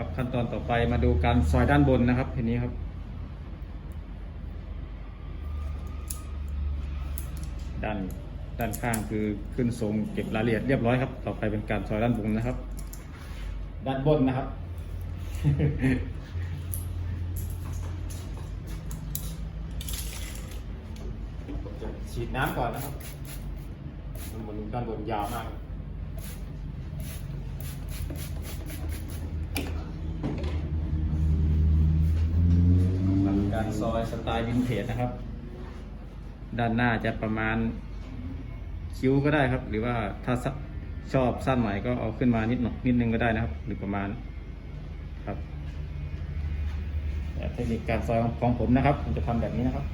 ครับขั้นตอนต่อไปมาดูการซอยด้านบนนะครับทีนี้ครับ ด้านด้านข้างคือขึ้นทรงเก็บรายละเอียดเรียบร้อยครับ ต่อไปเป็นการซอยด้านบนนะครับ ด้านบนนะครับ ฉีดน้ำก่อนนะครับด้านบนด้านบนยาวมาก การ ซอยสไตล์วินเทจนะครับ ด้านหน้าจะประมาณคิ้วก็ได้ครับ หรือว่าถ้าชอบสั้นหน่อยก็เอาขึ้นมานิดหน่อยนิดนึงก็ได้นะครับ หรือประมาณครับเทคนิคการซอยของผมนะครับ ผมจะทำแบบนี้นะครับ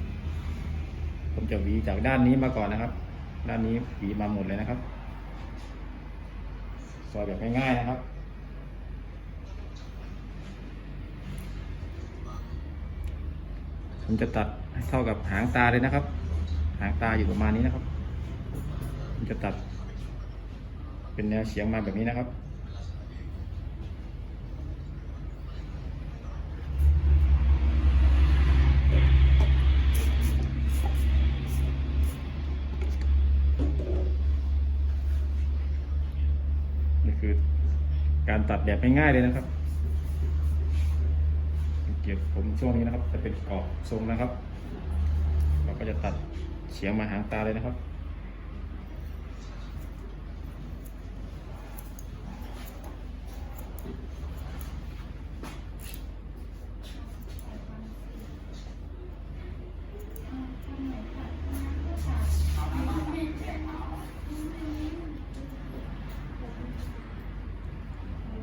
ผมจะหวีจากด้านนี้มาก่อนนะครับ ด้านนี้หวีมาหมดเลยนะครับ ซอยแบบง่ายๆนะครับ ผมจะตัดเท่ากับหางตาเลยนะครับ หางตาอยู่ประมาณนี้นะครับ ผมจะตัด เป็นแนวเฉียงมาแบบนี้นะครับ นี่คือการตัดแบบง่ายๆเลยนะครับ ผมช่วงนี้นะครับ จะเป็นกรอบทรงนะครับ เราก็จะตัดเฉียงมาหางตาเลยนะครับ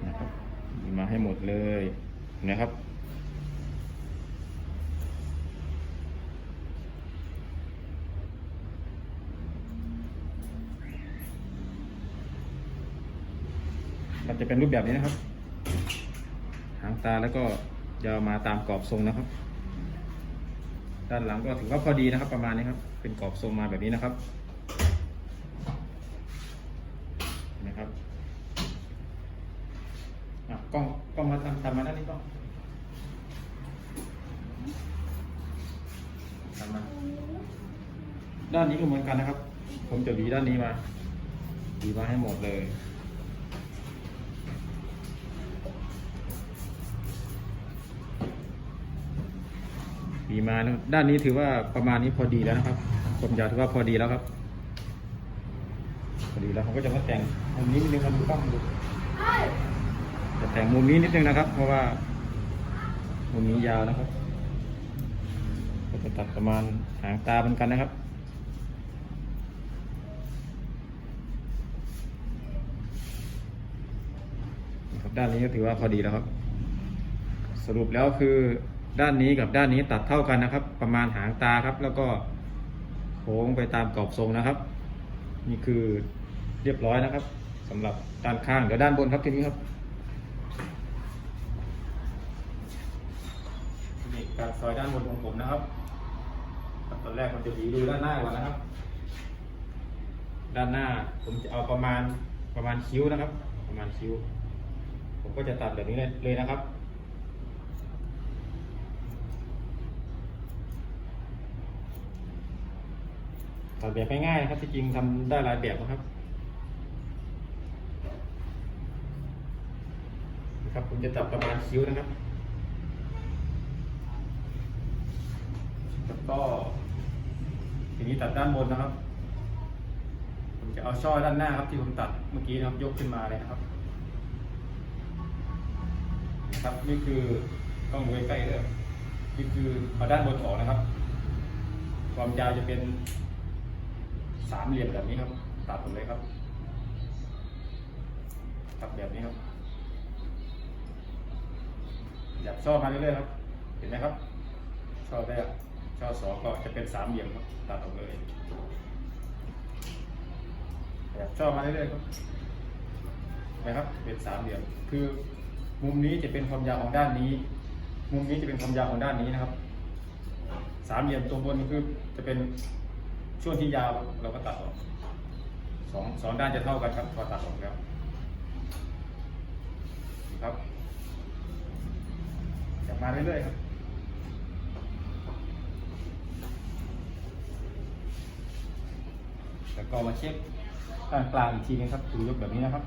นะครับมีมาให้หมดเลยนะครับ มันจะเป็นรูปแบบนี้นะครับ หางตาแล้วก็ยาวมาตามกรอบทรงนะครับ ด้านหลังก็ถือว่าพอดีนะครับ ประมาณนี้ครับ เป็นกรอบทรงมาแบบนี้นะครับเห็นะครับอะกล้องกล้องมาทำทำมาด้านนี้กล้องทำมาด้านนี้ก็เหมือนกันนะครับ ผมจะหวีด้านนี้มาหวีมาให้หมดเลยีมานะครับด้านนี้ถือว่าประมาณนี้พอดีแล้วนะครับความยาวถือว่าพอดีแล้วครับ พอดีแล้วผมก็จะมาแต่งมุมนี้นิดนึงครับดูกล้องดูจะแต่งมุมนี้นิดนึงนะครับ เพราะว่ามุมนี้ยาวนะครับ ก็จะตัดประมาณหางตาเหมือนกันนะครับด้านนี้ก็ถือว่าพอดีแล้วครับ สรุปแล้วคือ ด้านนี้กับด้านนี้ตัดเท่ากันนะครับ ประมาณหางตาครับ แล้วก็โค้งไปตามกรอบทรงนะครับ นี่คือเรียบร้อยนะครับสำหรับด้านข้างเดี๋ยวด้านบนครับทีนี้ครับนี่การซอยด้านบนของผมนะครับตอนแรกผมจะหวีดูด้านหน้าก่อนนะครับ ด้านหน้าผมจะเอาประมาณประมาณคิ้วนะครับ ประมาณคิ้ว ผมก็จะตัดแบบนี้เลยนะครับ ตัดแบบง่ายๆนะครับที่จริงทำได้หลายแบบนะครับนะครับผมจะตัดประมาณคิ้วนะครับแล้วก็ทีนี้ตัดด้านบนนะครับ ผมจะเอาช่อด้านหน้าครับที่ผมตัดเมื่อกี้นะครับยกขึ้นมาเลยนะครับนะครับนี่คือกล้องดูใกล้ๆเลยนี่คือเอาด้านบนออกนะครับ ความยาวจะเป็น สามเหลี่ยมแบบนี้ครับ ตัดหมดเลยครับ ตัดแบบนี้ครับอยากช่อมาเรื่อยๆครับ เห็นไหมครับ ช่อแรกช่อสองก็จะเป็นสามเหลี่ยมครับ ตัดออกเลยอยากช่อมาเรื่อยๆครับเห็นไหมครับ เป็นสามเหลี่ยม คือมุมนี้จะเป็นความยาวของด้านนี้ มุมนี้จะเป็นความยาวของด้านนี้นะครับ สามเหลี่ยมตรงบนคือจะเป็น ช่วงที่ยาวเราก็ตัดออกสองสองด้านจะเท่ากันครับพอตัดออกแล้วนี่ครับมาเรื่อยๆครับแล้วก็มาเช็คด้านกลางอีกทีนึงครับดูยกแบบนี้นะครับ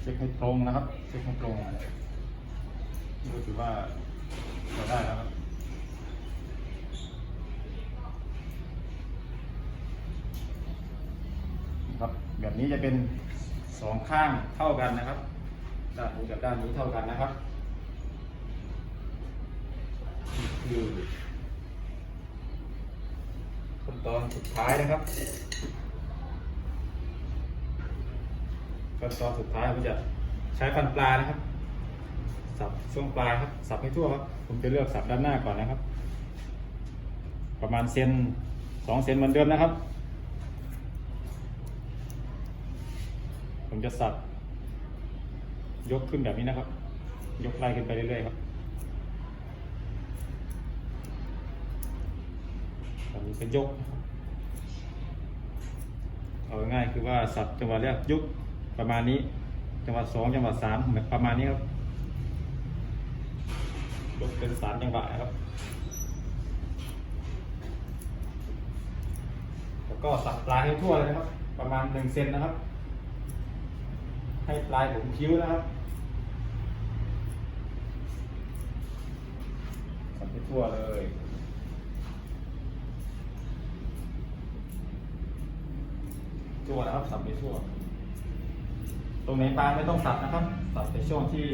เช็คให้ตรงนะครับ เช็คให้ตรงนี่ก็ถือว่าเราได้แล้วครับ ครับ แบบนี้จะเป็นสองข้างเท่ากันนะครับ ด้านนี้กับด้านนี้เท่ากันนะครับคือขั้นตอนสุดท้ายนะครับขั้นตอนสุดท้ายผมจะใช้ฟันปลานะครับ สับช่วงปลายครับ สับให้ทั่วครับ ผมจะเลือกสับด้านหน้าก่อนนะครับ ประมาณเซนสองเซนเหมือนเดิมนะครับ ผมจะสับยกขึ้นแบบนี้นะครับ ยกไล่ขึ้นไปเรื่อยๆครับอันนี้เป็นยก เอาง่ายคือว่าสับจังหวะแรกยกประมาณนี้ จังหวะสองจังหวะสามประมาณนี้ครับยกเป็นสามจังหวะนะครับ แล้วก็สับปลายให้ทั่วเลยนะครับ ประมาณหนึ่งเซนนะครับ ให้ปลายผมคิ้วนะครับสับไปทั่วเลยทั่วนะครับสับไปทั่ว ตรงไหนปลายไม่ต้องสับนะครับ สับไปช่วงที่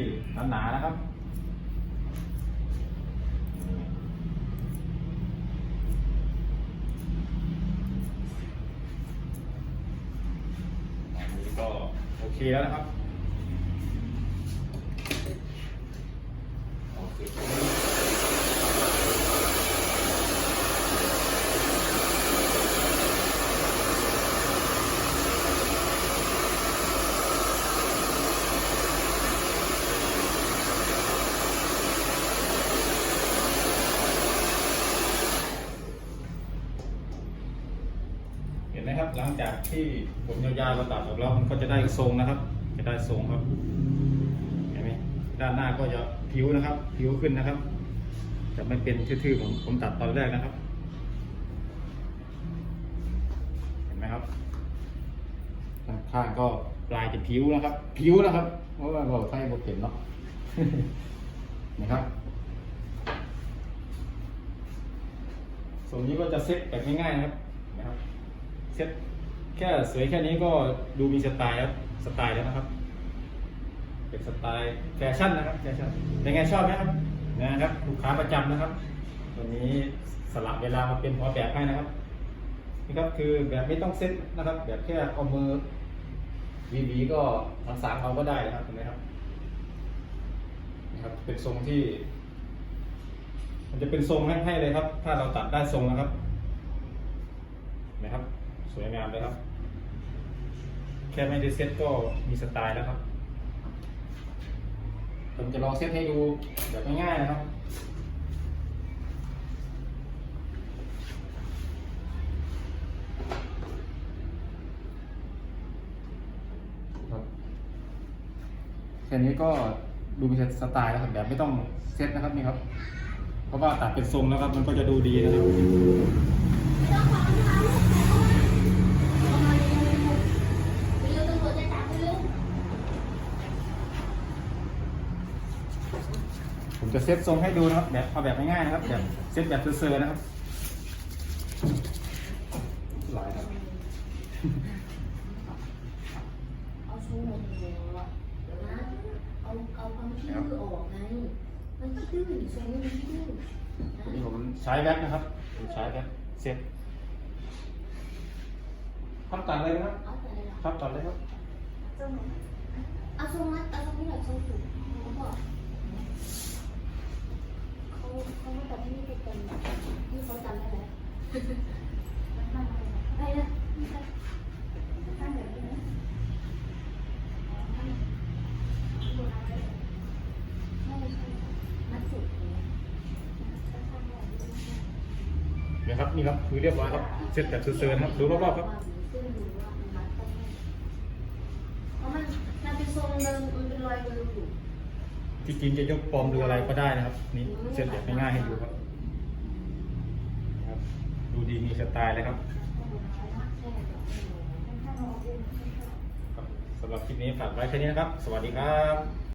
หนาๆนะครับ อันนี้ก็โอเค แล้วนะครับ โอเค นไหมครับ หลังจากที่ผมยาวๆเราตัดออกแล้วมันก็จะได้ทรงนะครับ จะได้ทรงครับ เห็นไหมด้านหน้าก็จะผิวนะครับ ผิวขึ้นนะครับ จะไม่เป็นทื่อๆผมผมตัดตอนแรกนะครับ เห็นไหมครับข้างก็ปลายจะผิวนะครับ ผิวนะครับ เพราะว่าเราใช้บทเห็นเนาะนะครับส่วนนี้ก็จะเซ็ตแบบง่ายๆนะครับนะครับ เซ็ตแค่สวยแค่นี้ก็ดูมีสไตล์แล้วสไตล์แล้วนะครับ เป็นสไตล์แฟชั่นนะครับแฟชั่นเป็นไงชอบไหมครับนะครับลูกค้าประจำนะครับวันนี้สลับเวลามาเป็นหัวแบบให้นะครับนี่ครับคือแบบไม่ต้องเซ็ตนะครับ แบบแค่เอามือวีวีก็ทางสามเอาก็ได้นะครับเห็นไหมครับนะครับ เป็นทรงที่ มันจะเป็นทรงให้ให้เลยครับ ถ้าเราตัดได้ทรงนะครับนะครับ สวยงามเลยครับ แค่ไม่ได้เซ็ตก็มีสไตล์แล้วครับ ผมจะลองเซ็ตให้ดูแบบง่ายๆนะครับแค่นี้ก็ดูมีสไตล์แล้วครับแบบไม่ต้องเซ็ตนะครับนี่ครับ เพราะว่าตัดเป็นทรงแล้วครับ มันก็จะดูดีนะครับ ผมจะเซตทรงให้ดูนะครับ แบบเอาแบบง่ายๆนะครับ แบบเซตแบบเซอร์ๆนะครับหลายครับเอาชูหัวเดี๋ยวนะเอาเอาความขี้ดื้อออกไงมันขี้ดื้อทรงมันขี้ดื้อวันนี้ผมใช้แว็กนะครับผมใช้แว็กเซตครับตัดเลยนะครับเอาแต่ละครับตัดเลยครับทรงเอาทรงมัดเอาทรงนี้แหละทรงถูกเขาบอก เขาไม่ตัดที่นี่เป็นนี่เขาจำได้แล้วไปนะตั้งแบบนี้นะไม่ใช่มัดสุดเลยเนี่ยครับนี่ครับคือเรียบร้อยครับเซตแบบเซอร์นครับดูรอบๆครับเพราะมันมันเป็นทรงเดิมมันเป็นรอยเดิมอยู่ ที่จริงจะยกปอมหรืออะไรก็ได้นะครับ นี่เส้นแบบง่ายๆให้ดูครับครับ ดูดีมีสไตล์เลยครับครับสำหรับคลิปนี้ฝากไว้แค่นี้นะครับ สวัสดีครับ